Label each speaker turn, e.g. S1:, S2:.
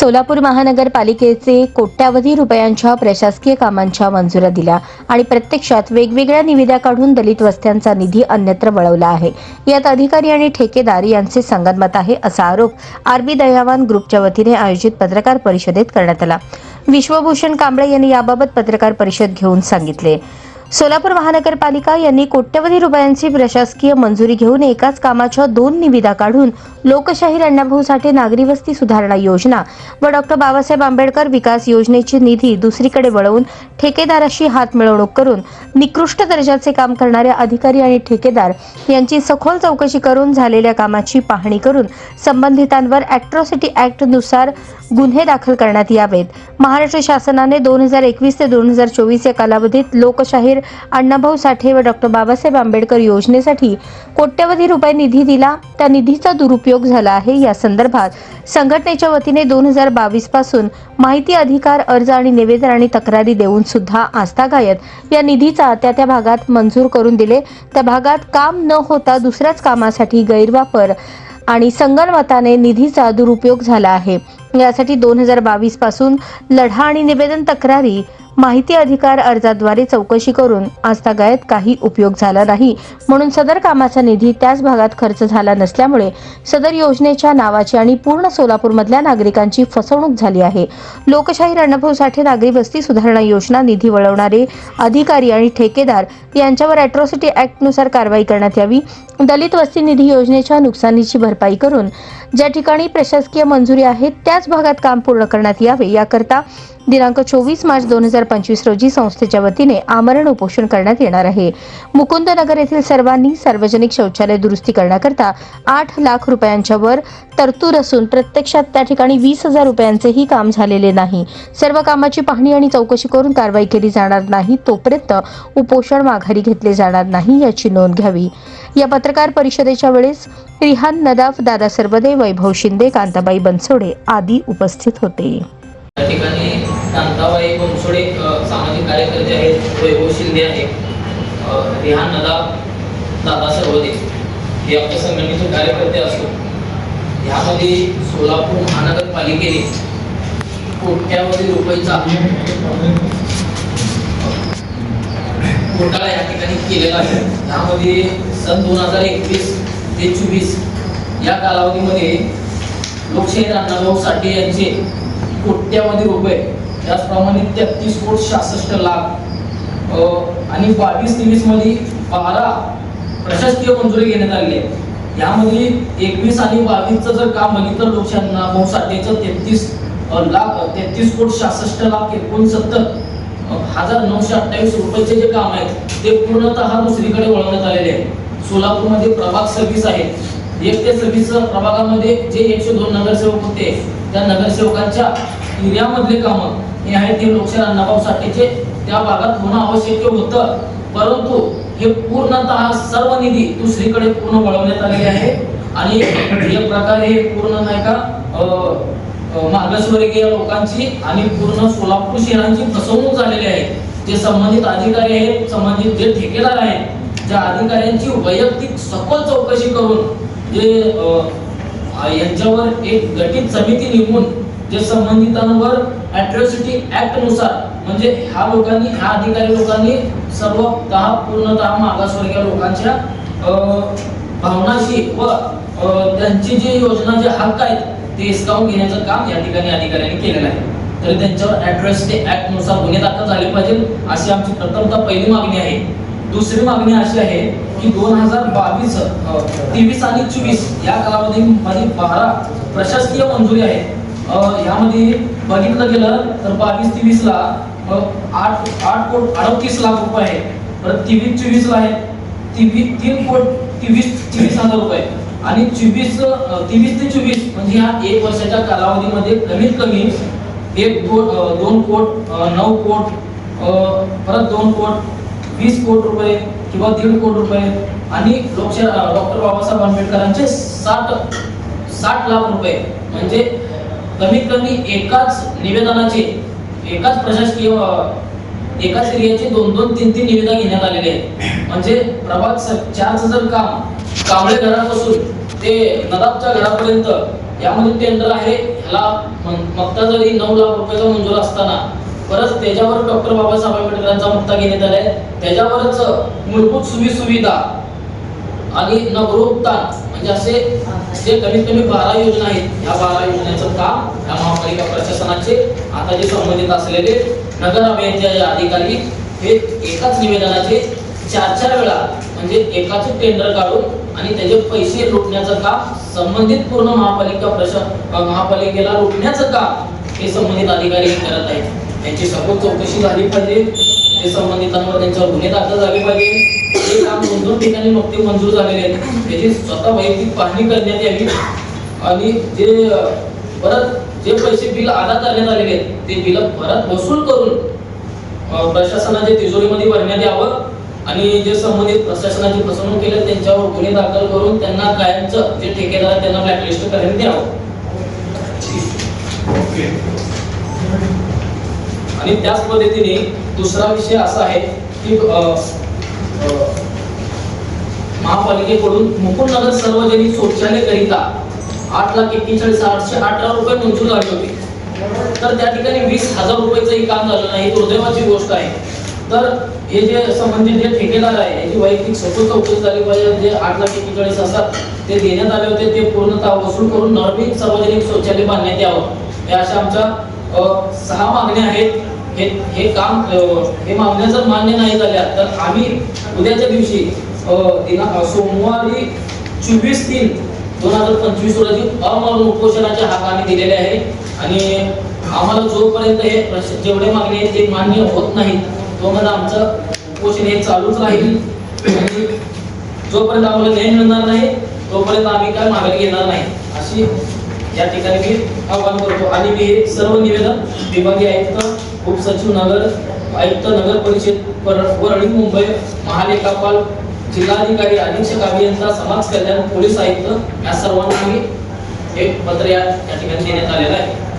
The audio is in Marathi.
S1: सोलापूर महानगरपालिकेचे कोट्यावधी रुपयांच्या प्रशासकीय कामांच्या मंजुऱ्या दिल्या आणि प्रत्यक्षात वेगवेगळ्या निविदा काढून दलित वस्त्यांचा निधी अन्यत्र वळवला आहे. यात अधिकारी आणि ठेकेदार यांचे संगनमत आहे असा आरोप आरबी दयावान ग्रुपच्या वतीने आयोजित पत्रकार परिषदेत करण्यात आला. विश्वभूषण कांबळे यांनी याबाबत पत्रकार परिषद घेऊन सांगितले. सोलापूर महानगरपालिका यांनी कोट्यवधी रुपयांची प्रशासकीय मंजुरी घेऊन एकाच कामाच्या दोन निविदा काढून लोकशाहीर अण्णाभाऊ साठे नागरी वस्ती सुधारणा योजना व डॉक्टर बाबासाहेब आंबेडकर विकास योजनेची निधी दुसरीकडे वळवून ठेकेदाराशी हात मिळवणूक करून निकृष्ट दर्जाचे काम करणाऱ्या अधिकारी आणि ठेकेदार यांची सखोल चौकशी करून झालेल्या कामाची पाहणी करून संबंधितांवर अॅट्रॉसिटी नुसार गुन्हे दाखल करण्यात यावेत. महाराष्ट्र शासनाने दोन हजार एकवीस ते दोन हजार चोवीस या कालावधीत लोकशाहीर अण्णाभाऊ साठे व डॉक्टर बाबासाहेब आंबेडकर योजनेसाठी कोट्यवधी रुपये निधी दिला. त्या निधीचा दुरुपयोग झाला आहे. या संदर्भात संघटनेच्या वतीने दोन हजार बावीसपासून माहिती अधिकार अर्ज आणि निवेदन आणि तक्रारी देऊन सुद्धा आस्थागायत या निधीचा त्या त्या भागात मंजूर करून दिले. त्या भागात काम न होता दुसऱ्याच कामासाठी गैरवापर आणि संगणमताने निधीचा दुरुपयोग झाला आहे. यासाठी दोन हजार बावीसपासून लढा आणि निवेदन तक्रारी माहिती अधिकार अर्जाद्वारे चौकशी करून आस्थागायत काही उपयोग झाला नाही. म्हणून सदर कामाचा निधी त्याच भागात खर्च झाला नसल्यामुळे सदर योजनेच्या नावाची आणि पूर्ण सोलापूरमधल्या नागरिकांची फसवणूक झाली आहे. लोकशाही रणभाऊ साठे नागरी वस्ती सुधारणा योजना निधी वळवणारे अधिकारी आणि ठेकेदार यांच्यावर अॅट्रॉसिटी ऍक्टनुसार कारवाई करण्यात यावी. दलित वस्ती निधी योजनेच्या नुकसानीची भरपाई करून ज्या ठिकाणी प्रशासकीय मंजुरी आहे त्याच भागात काम पूर्ण करण्यात यावे याकरता दिनांक चोवीस मार्च दोन हजार पंचवीस रोजी संस्थेच्या वतीने आमरण उपोषण करण्यात येणार आहे. मुकुंदनगर येथील सर्वांनी सार्वजनिक शौचालय दुरुस्ती करण्याकरता आठ लाख रुपयांच्या वर तरतूद असून प्रत्यक्षात त्या ठिकाणी वीस हजार रुपयांचेही काम झालेले नाही. सर्व कामाची पाहणी आणि चौकशी करून कारवाई केली जाणार नाही तोपर्यंत उपोषण माघारी घेतले जाणार नाही याची नोंद घ्यावी. या पत्रकार परिषदेच्या वेळेस रिहान नदाफ दादा सर्वदे वैभव शिंदे कांताबाई बनसोडे आदी उपस्थित होते.
S2: ठिकाणी कांताबाई बनसोडे सामाजिक कार्यकर्ते आहेत वैभव शिंदे आहे रिहान नदा दादा सर्वदे. हे आपल्या संघटनेचे कार्यकर्ते असून ह्यामध्ये सोलापूर महानगरपालिकेने कोट्यावधी रुपयेचा घोटाळा या ठिकाणी केलेला आहे. यामध्ये सन दोन हजार एकवीस ते चोवीस या कालावधीमध्ये लोकशाहीर अण्णाभाऊ साठे यांचे कोट्यावधी रुपये त्याचप्रमाणे तेहतीस कोट सहासष्ट लाख आणि बावीस तेवीसमध्ये बारा प्रशासकीय मंजुरी घेण्यात आलेली आहे. यामध्ये एकवीस आणि बावीसचं जर काम बघितलं लोकशाही अण्णाभाऊ साठेचं तेहतीस लाख तेहतीस कोट सहासष्ट लाख एकोणसत्तर हजार नऊशे अठ्ठावीस रुपयाचे जे काम आहेत ते पूर्णतः दुसरीकडे वळवण्यात आलेले आहे सोलापूरमध्ये प्रभाग सव्वीस आहे. एक ते सव्वीस प्रभागामध्ये जे एकशे दोन नगरसेवक होते त्या नगरसेवकांच्या एरियामधले कामं हे आहे ते लोकशाही अण्णाभाऊ साठेचे त्या भागात होणं आवश्यक होतं. परंतु हे पूर्णतः सर्व निधी दुसरीकडे पूर्ण वळवण्यात आलेले आहे. आणि एक प्रकारे हे पूर्ण नाही का अं, मागासवर्गीय लोकांची आणि पूर्ण सोलापूर शहरांची फसवणूक झालेली आहे. जे संबंधित अधिकारी आहेत संबंधित जे ठेकेदार आहेत ज्या अधिकाऱ्यांची वैयक्तिक सखोल चौकशी करून जे यांच्यावर एक गठीत समिती नेमून जे संबंधितांवर अॅट्रॉसिटी ऍक्टनुसार म्हणजे ह्या लोकांनी ह्या अधिकारी लोकांनी सर्व तहा पूर्णतः मागासवर्गीय लोकांच्या अं, भावनाशी व त्यांची जी योजना जे हक्क आहेत ते हिसकावून घेण्याचं काम या ठिकाणी अधिकाऱ्यांनी केलेलं आहे. तर त्यांच्यावर अॅट्रॉसिटी ऍक्टनुसार गुन्हे दाखल झाले पाहिजे अशी आमची प्रथमतः पहिली मागणी आहे. दुसरी मागणी अशी आहे की दोन हजार बावीस तेवीस आणि चोवीस या कालावधीमध्ये बारा प्रशासकीय मंजुरी आहे यामध्ये बघितलं गेलं तर बावीस तेवीस ला आठ आठ कोट अडतीस लाख रुपये परत तेवीस चोवीस ला आहे तेवीस तीन कोट तेवीस चोवीस हजार रुपये आणि चोवीस तेवीस ते चोवीस म्हणजे ह्या एक वर्षाच्या कालावधीमध्ये कमीत कमी एक कोट दोन कोट नऊ कोट परत दोन कोट वीस कोट रुपये किंवा दीड कोट रुपये आणि लोकशा डॉक्टर बाबासाहेब आंबेडकरांचे साठ साठ लाख रुपये म्हणजे कमीत कमी एकाच निवेदनाचे एकाच प्रशासकीय एकाच एरियाचे दोन दोन तीन तीन निवेदन घेण्यात आलेले आहेत. म्हणजे प्रभाग स- चारचं जर काम कांबळे घरापासून ते नदाबच्या घरापर्यंत यामध्ये टेंडर आहे ह्याला मक्ता जरी नऊ लाख रुपयाचा मंजूर असताना परत त्याच्यावर डॉक्टर बाबासाहेब आंबेडकरांचा मुक्ता घेण्यात आलाय. त्याच्यावरच मूलभूत सुविधा सुविधा आणि नगरोत्थान म्हणजे असे जे कमीत कमी बारा योजना आहेत या बारा योजनेचं काम या महापालिका प्रशासनाचे आता जे संबंधित असलेले नगर अभियंत्याचे अधिकारी हे एकाच निवेदनाचे चार चार वेळा म्हणजे एकाच टेंडर काढून आणि त्याचे पैसे लुटण्याचं काम संबंधित पूर्ण महापालिका प्रशा महापालिकेला लुटण्याचं काम हे संबंधित अधिकारी करत आहेत. त्यांची सखोल चौकशी झाली पाहिजे. ते संबंधितांवर त्यांच्यावर गुन्हे दाखल झाले पाहिजे. हे काम दोन दोन ठिकाणी नुकते मंजूर झालेले आहेत त्याची स्वतः वैयक्तिक पाहणी करण्यात यावी. आणि जे परत जे पैसे बिल अदा करण्यात आलेले आहेत ते बिल परत वसूल करून प्रशासनाच्या तिजोरीमध्ये भरण्यात यावं. आणि जे संबंधित प्रशासनाची फसवणूक केली त्यांच्यावर गुन्हे दाखल करून त्यांना कायमचं जे ठेकेदार त्यांना ब्लॅकलिस्ट करण्यात यावं. आणि त्याच पद्धतीने दुसरा विषय असा आहे की महापालिकेकडून मुकुंदनगर सार्वजनिक शौचालय करिता आठ लाख एक्केचाळीस आठशे अठरा रुपये मंजूर झाले होते. तर त्या ठिकाणी वीस हजार रुपयाचंही काम झालं नाही दुर्दैवाची गोष्ट आहे. तर हे जे संबंधित जे ठेकेदार आहे याची वैयक्तिक स्वतः चौकशी झाली पाहिजे जे आठ लाख एक्केचाळीस असतात ते देण्यात आले होते ते पूर्णतः वसूल करून नवीन सार्वजनिक शौचालय बांधण्यात यावं. हे अशा आमच्या सहा मागण्या आहेत. हे हे काम हे मागण्या जर मान्य नाही झाल्या तर आम्ही उद्याच्या दिवशी सोमवारी चोवीस तीन दोन हजार पंचवीस रोजी अमरण उपोषणाचे हाक आम्ही दिलेले आहे. आणि आम्हाला जोपर्यंत हे जेवढे मागणी आहेत ते मान्य होत नाहीत तोपर्यंत आमचं उपोषण हे चालूच राहील. आणि जोपर्यंत आम्हाला न्याय मिळणार नाही तोपर्यंत आम्ही काय मागणी घेणार नाही. अशी या ठिकाणी मी आव्हान करतो. आणि मी हे सर्व निवेदन विभागीय आयुक्त उपसचिव नगर आयुक्त नगर परिषद पर- वरळी मुंबई महालेखापाल जिल्हाधिकारी अधीक्षक अभियंता समाज कल्याण पोलीस आयुक्त या सर्वांना एक हे पत्र या या ठिकाणी देण्यात आलेलं आहे.